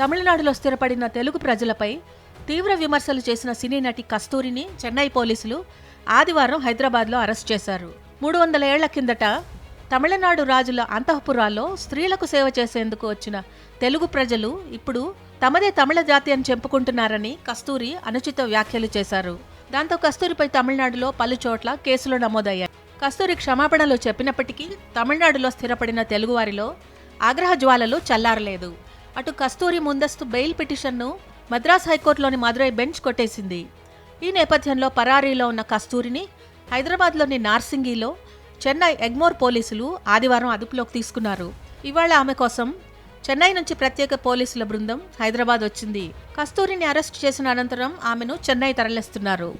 తమిళనాడులో స్థిరపడిన తెలుగు ప్రజలపై తీవ్ర విమర్శలు చేసిన సినీ నటి కస్తూరిని చెన్నై పోలీసులు ఆదివారం హైదరాబాద్లో అరెస్ట్ చేశారు. మూడు వందల ఏళ్ళ కిందట తమిళనాడు రాజుల అంతఃపురాల్లో స్త్రీలకు సేవ చేసేందుకు వచ్చిన తెలుగు ప్రజలు ఇప్పుడు తమదే తమిళ జాతి అని చెప్పుకుంటున్నారని కస్తూరి అనుచిత వ్యాఖ్యలు చేశారు. దాంతో కస్తూరిపై తమిళనాడులో పలు చోట్ల కేసులు నమోదయ్యాయి. కస్తూరి క్షమాపణలు చెప్పినప్పటికీ తమిళనాడులో స్థిరపడిన తెలుగువారిలో ఆగ్రహ జ్వాలలు చల్లారలేదు. అటు కస్తూరి ముందస్తు బెయిల్ పిటిషన్ను మద్రాస్ హైకోర్టులోని మదురై బెంచ్ కొట్టేసింది. ఈ నేపథ్యంలో పరారీలో ఉన్న కస్తూరిని హైదరాబాద్లోని నార్సింగిలో చెన్నై ఎగ్మోర్ పోలీసులు ఆదివారం అదుపులోకి తీసుకున్నారు. ఇవాళ ఆమె కోసం చెన్నై నుంచి ప్రత్యేక పోలీసుల బృందం హైదరాబాద్ వచ్చింది. కస్తూరిని అరెస్ట్ చేసిన అనంతరం ఆమెను చెన్నై తరలిస్తున్నారు.